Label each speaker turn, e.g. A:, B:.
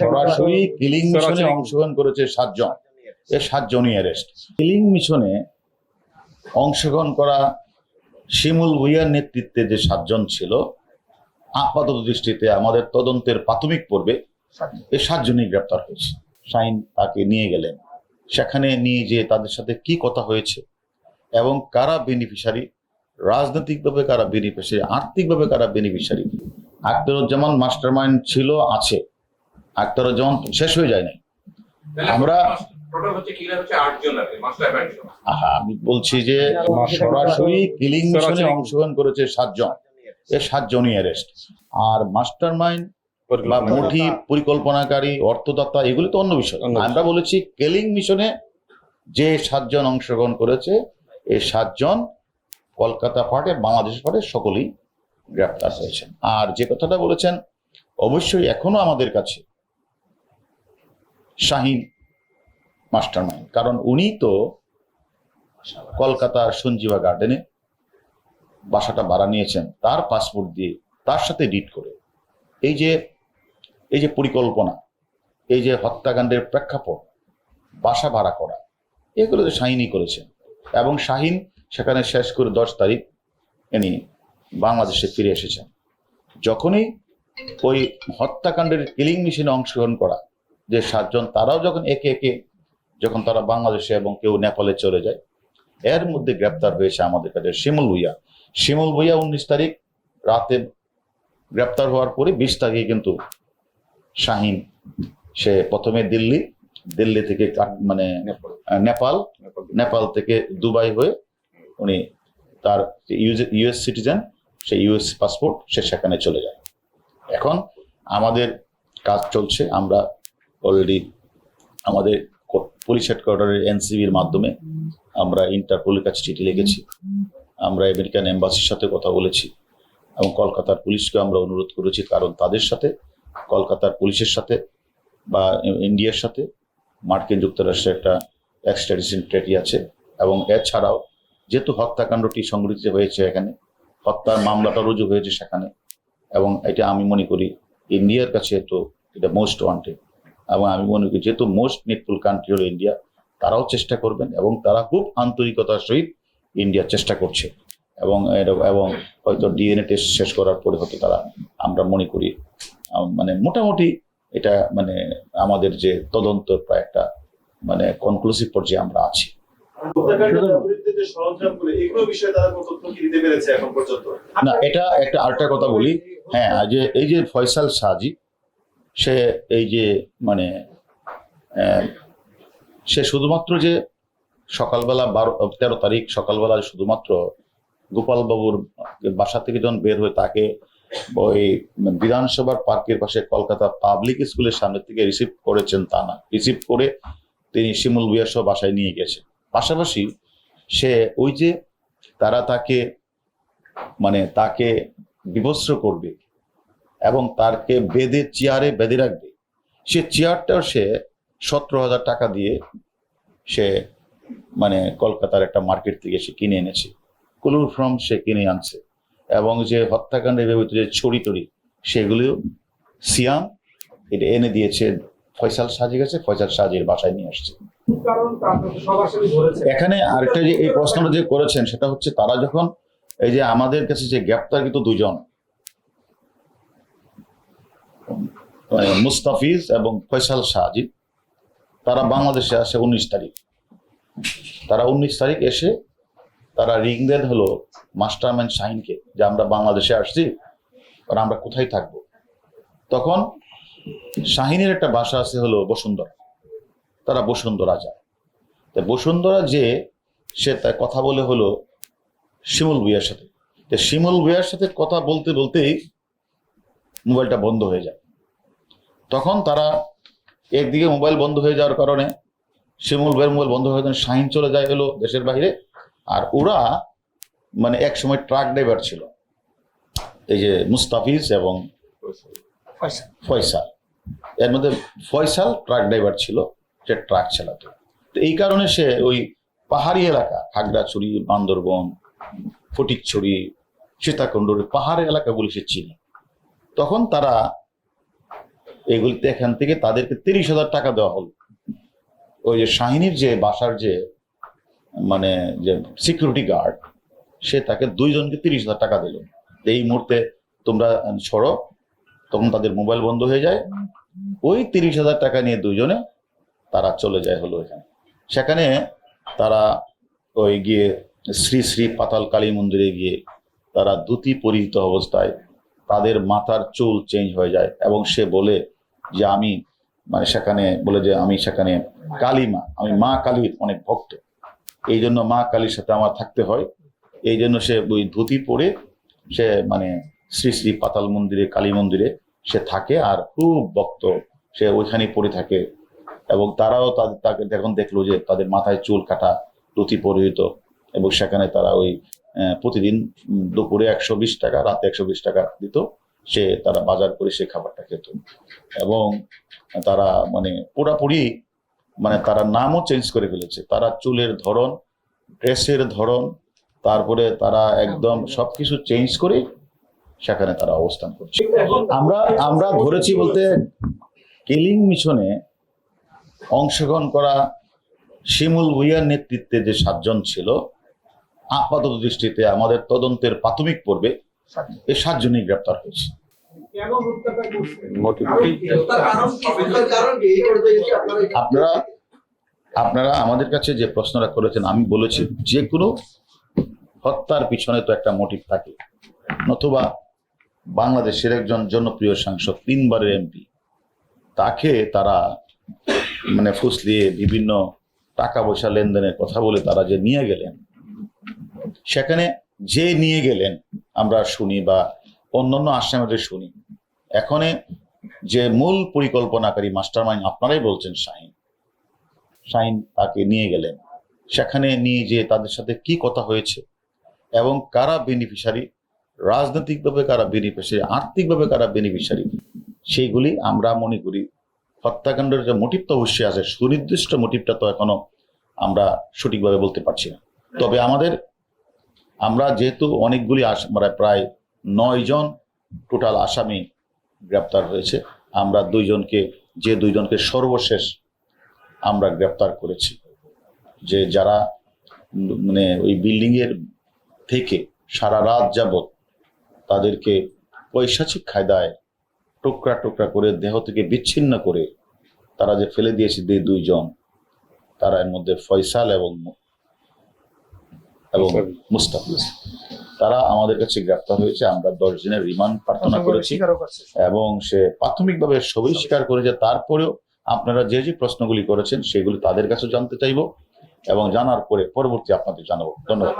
A: সরাসরি কিলিং মিশনে অংশগ্রহণ করেছে সাতজন। এ সাতজনই অ্যারেস্ট কিলিং মিশনে অংশগ্রহণ করা শিমুল ভুইয়ার নেতৃত্বে যে সাতজন ছিল আপাতত দৃষ্টিতে আমাদের তদন্তের প্রাথমিক পর্বে এই সাতজনই গ্রেপ্তার হয়েছে। শাইন তাকে নিয়ে গেলেন। সেখানে নিয়ে যে তাদের সাথে কি কথা হয়েছে এবং কারা বেনিফিশিয়ারি রাজনৈতিকভাবে কারা বেনিফিশিয়ারি আর্থিকভাবে কারা বেনিফিশিয়ারি আখতারুজ্জামান মাস্টার মাইন্ড ছিল আছে। আখতারুজ্জামান শেষ হয়ে যায় নাই। আমরা আমি বলছি যে সরাসরি কিলিং মিশনে অংশগ্রহণ করেছে সাতজন। এ সাতজনই অ্যারেস্ট আর মাস্টার মাইন্ড বা মুঠি পরিকল্পনাকারী অর্থদাতা এগুলি তো অন্য বিষয়।
B: অন্য বিষয়।
A: আমরা বলেছি কেলিং মিশনে যে সাতজন অংশগ্রহণ করেছে এই সাতজন কলকাতা পার্টে বাংলাদেশ পার্টে সকলেই গ্রেপ্তার হয়েছেন। আর যে কথাটা বলেছেন অবশ্যই এখনও আমাদের কাছে শাহিন মাস্টার মাইন্ড কারণ উনি তো কলকাতার সঞ্জীবা গার্ডেনে বাসাটা ভাড়া নিয়েছেন, তার পাসপোর্ট দিয়ে তার সাথে ডিট করে। এই যে এই যে পরিকল্পনা, এই যে হত্যাকাণ্ডের প্রেক্ষাপট, বাসা ভাড়া করা, এগুলো তো শাহিনই করেছেন। এবং শাহিন সেখানে শেষ করে দশ তারিখ ইনি বাংলাদেশে ফিরে এসেছেন। যখনই ওই হত্যাকাণ্ডের কিলিং মিশনে অংশগ্রহণ করা যে সাতজন তারাও যখন একে একে যখন তারা বাংলাদেশে এবং কেউ নেপালে চলে যায় এর মধ্যে গ্রেপ্তার হয়েছে আমাদের কাছে শিমুল ভুইয়া। শিমুল ভুইয়া উনিশ তারিখ রাতে গ্রেপ্তার হওয়ার পরে বিশ তারিখে কিন্তু শাহিন সে প্রথমে দিল্লি দিল্লি থেকে মানে নেপাল। নেপাল থেকে। দুবাই হয়ে উনি তার ইউএস সিটিজেন সেই ইউএস পাসপোর্ট সে সেখানে চলে যায়। এখন আমাদের কাজ চলছে আমরা অলরেডি আমাদের পুলিশ হেডকোয়ার্টারের এনসিবির মাধ্যমে আমরা ইন্টারপোলের কাছে চিঠি লিখেছি। আমরা আমেরিকান এম্বাসির সাথে কথা বলেছি এবং কলকাতার পুলিশকে আমরা অনুরোধ করেছি কারণ তাদের সাথে, কলকাতার পুলিশের সাথে বা ইন্ডিয়ার সাথে মার্কিন যুক্তরাষ্ট্রের একটা এক্সট্রাডিশন ট্রেটি আছে এবং এছাড়াও যেহেতু হত্যাকাণ্ডটি সংঘটিত হয়েছে এখানে, হত্যার মামলাটা রুজু হয়েছে সেখানে এবং এটা আমি মনে করি ইন্ডিয়ার কাছে তো এটা মোস্ট ওয়ান্টেড এবং আমি মনে করি যেহেতু মোস্ট নেটফুল কান্ট্রি হলো ইন্ডিয়া তারাও চেষ্টা করবেন এবং তারা খুব আন্তরিকতার সহিত ইন্ডিয়ার চেষ্টা করছে। এবং এবং হয়তো ডিএনএ টেস্ট শেষ করার পরে হয়তো তারা আমরা মনে করি মানে মোটামুটি এটা মানে আমাদের যে তদন্ত প্রায় একটা মানে কনক্লুসিভ পর্যায়ে আমরা আছি। না এটা একটা আরেকটা কথা বলি। হ্যাঁ যে এই যে ফয়সাল সাজি সে এই যে মানে সে শুধুমাত্র যে সকালবেলা বারো, তেরো তারিখ সকালবেলা শুধুমাত্র গোপালবাবুর বাসা থেকে যখন বের হয়ে তাকে ওই বিধানসভার পার্কের পাশে কলকাতা পাবলিক স্কুলের সামনে থেকে রিসিভ করেছেন তা না। রিসিভ করে তিনি শিমুল বিয়ার বাসায় নিয়ে গেছে। পাশাপাশি সে ওই যে তারা তাকে মানে তাকে বিভস্র করবে এবং তারকে বেঁধে চেয়ারে বেঁধে রাখবে। সে চেয়ারটাও সে সতেরো হাজার টাকা দিয়ে সে মানে কলকাতার একটা মার্কেট থেকে সে কিনে এনেছে। কুলুর ফ্রম সে কিনে আনছে এবং যে হত্যাকাণ্ডের ব্যবহৃত যে ছড়ি টড়ি, সেগুলিও সিয়াম এটা এনে দিয়েছে। ফয়সাল সাজি গেছে ফয়সাল সাজির বাসায় নিয়ে আসছে। এখানে আরেকটা যে এই প্রশ্নটা যে করেছেন, সেটা হচ্ছে তারা যখন এই যে আমাদের কাছে যে গ্রেপ্তারকৃত দুজন মুস্তাফিজ এবং ফয়সাল সাজিদ তারা বাংলাদেশে আসে উনিশ তারিখ। তারা উনিশ তারিখ এসে তারা রিং দেন হলো মাস্টারম্যান শাহিনকে যে আমরা বাংলাদেশে আসছি, আর আমরা কোথায় থাকব। তখন শাহিনের একটা বাসা আছে হলো বসুন্ধরা। তারা বসুন্ধরা যায় তো বসুন্ধরা যে সে তার কথা বলে হলো শিমুল ভুইয়ার সাথে। তো শিমুল ভুইয়ার সাথে কথা বলতে বলতেই মোবাইলটা বন্ধ হয়ে যায়। তখন তারা একদিকে মোবাইল বন্ধ হয়ে যাওয়ার কারণে শিমুল ভুইয়ার মোবাইল বন্ধ হয়ে যাওয়ার শাহিন চলে যায় এলো দেশের বাইরে। আর ওরা মানে এক সময় ট্রাক ড্রাইভার ছিল। এই যে মুস্তাফিজ এবং ফয়সাল। এর মধ্যে ফয়সাল ট্রাক ড্রাইভার ছিল সে ট্রাক চালাতো। তো এই কারণে সে ওই পাহাড়ি এলাকা খাগড়াছড়ি বান্দরবন ফটিকছড়ি সীতাকুণ্ডুর পাহাড়ি এলাকাগুলি সে চিনে। তখন তারা এগুলিতে এখান থেকে তাদেরকে তিরিশ হাজার টাকা দেওয়া হলো। ওই যে শাহিনীর যে বাসার যে মানে যে সিকিউরিটি গার্ড সে তাকে দুইজনকে তিরিশ হাজার টাকা দিল। এই মুহূর্তে তোমরা ছড়ো তখন তাদের মোবাইল বন্ধ হয়ে যায়। ওই তিরিশ হাজার টাকা নিয়ে দুইজনে তারা চলে যায় হলো এখানে। সেখানে তারা ওই গিয়ে শ্রী শ্রী পাতাল কালী মন্দিরে গিয়ে তারা ধুতি পরিহিত অবস্থায় তাদের মাথার চুল চেঞ্জ হয়ে যায় এবং সে বলে যে আমি মানে সেখানে বলে যে আমি সেখানে কালী মা আমি মা কালীর অনেক ভক্ত। এই জন্য মা কালীর সাথে আমার থাকতে হয়। এই জন্য সে ওই ধুতি পরে সে মানে শ্রী শ্রী পাতাল মন্দিরে, কালী মন্দিরে সে থাকে আর খুব ভক্ত। সে ওইখানেই পড়ে থাকে। এবং তারাও তাদের তাকে যখন দেখল যে তাদের মাথায় চুল কাটা, ধুতি পরিহিত, এবং সেখানে তারা ওই প্রতিদিন দুপুরে একশো বিশ টাকা, রাতে একশো বিশ টাকা দিত। সে তারা বাজার করে সে খাবারটা খেত। এবং তারা মানে পুরাপুরি মানে তারা নামও চেঞ্জ করে ফেলেছে। তারা চুলের ধরন, ড্রেসের ধরন, তারপরে তারা একদম সবকিছু চেঞ্জ করে সেখানে তারা অবস্থান করছে। আমরা আমরা ধরেছি বলতে কিলিং মিশনে অংশগ্রহণ করা শিমুল ভুইয়ার নেতৃত্বে যে সাতজন ছিল আপাতত দৃষ্টিতে আমাদের তদন্তের প্রাথমিক পর্বে এই সাতজনই গ্রেপ্তার হয়েছে।
B: আপনারা
A: আপনারা আমাদের কাছে যে প্রশ্নটা করেছেন আমি বলেছি যে কোনো হত্যার পিছনে তো একটা মোটিভ থাকে। নতুবা বাংলাদেশের একজন জনপ্রিয় সাংসদ তিনবারের এমপি তাকে তারা মানে ফুসলিয়ে বিভিন্ন টাকা পয়সা লেনদেনের কথা বলে তারা যে নিয়ে গেলেন সেখানে যে নিয়ে গেলেন আমরা শুনি বা অন্যান্য আসামিদের শুনি। এখানে যে মূল পরিকল্পনাকারী মাস্টারমাইন্ড আপনারাই বলছেন শাহিন। শাহিন তাকে নিয়ে গেলেন। সেখানে নিয়ে যে তাদের সাথে কি কথা হয়েছে এবং কারা বেনিফিশিয়ারি রাজনৈতিকভাবে কারা বেনিফিশিয়ারি আর্থিকভাবে কারা বেনিফিশিয়ারি সেইগুলি আমরা মনে করি হত্যাকাণ্ডের যে মোটিভ তো অবশ্যই আছে, সুনির্দিষ্ট মোটিভটা তো এখনও আমরা সঠিকভাবে বলতে পারছি না। তবে আমাদের আমরা যেহেতু অনেকগুলি মানে প্রায় নয় জন টোটাল আসামি গ্রেপ্তার হয়েছে, আমরা দুইজনকে, যে দুইজনকে সর্বশেষ আমরা গ্রেপ্তার করেছি। যে যারা মানে ওই বিল্ডিং এর থেকে সারা রাত যাবৎ তাদেরকে পৈশাচিক খায়দায় টুকরা টুকরা করে, দেহ থেকে বিচ্ছিন্ন করে তারা যে ফেলে দিয়েছে দুই দুইজন তারা এর মধ্যে ফয়সাল এবং এবং মুস্তাফিজ। তারা আমাদের কাছে গ্রেপ্তার হয়েছে আমরা দশ দিনের রিমান্ড প্রার্থনা করেছি এবং সে প্রাথমিকভাবে সবই স্বীকার করেছে। তারপরেও আপনারা যে যে প্রশ্নগুলি করেছেন সেগুলি তাদের কাছে জানতে চাইব এবং জানার পরে পরবর্তী আপনাদের জানাব। ধন্যবাদ।